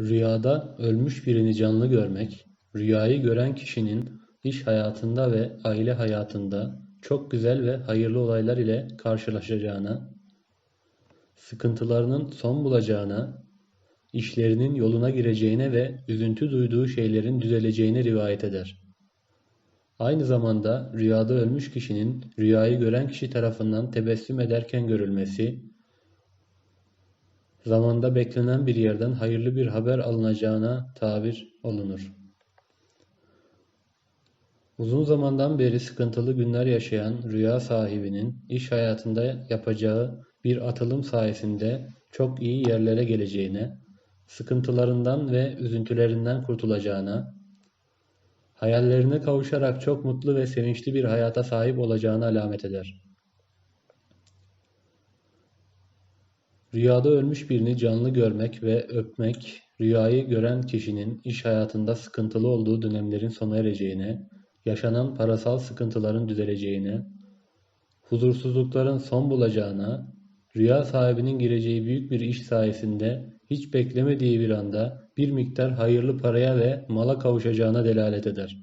Rüyada ölmüş birini canlı görmek, rüyayı gören kişinin iş hayatında ve aile hayatında çok güzel ve hayırlı olaylar ile karşılaşacağına, sıkıntılarının son bulacağına, işlerinin yoluna gireceğine ve üzüntü duyduğu şeylerin düzeleceğine rivayet eder. Aynı zamanda rüyada ölmüş kişinin rüyayı gören kişi tarafından tebessüm ederken görülmesi, zamanda beklenen bir yerden hayırlı bir haber alınacağına tabir olunur. Uzun zamandan beri sıkıntılı günler yaşayan rüya sahibinin iş hayatında yapacağı bir atılım sayesinde çok iyi yerlere geleceğine, sıkıntılarından ve üzüntülerinden kurtulacağına, hayallerine kavuşarak çok mutlu ve sevinçli bir hayata sahip olacağına alamet eder. Rüyada ölmüş birini canlı görmek ve öpmek, rüyayı gören kişinin iş hayatında sıkıntılı olduğu dönemlerin sona ereceğine, yaşanan parasal sıkıntıların düzeleceğine, huzursuzlukların son bulacağına, rüya sahibinin gireceği büyük bir iş sayesinde hiç beklemediği bir anda bir miktar hayırlı paraya ve mala kavuşacağına delalet eder.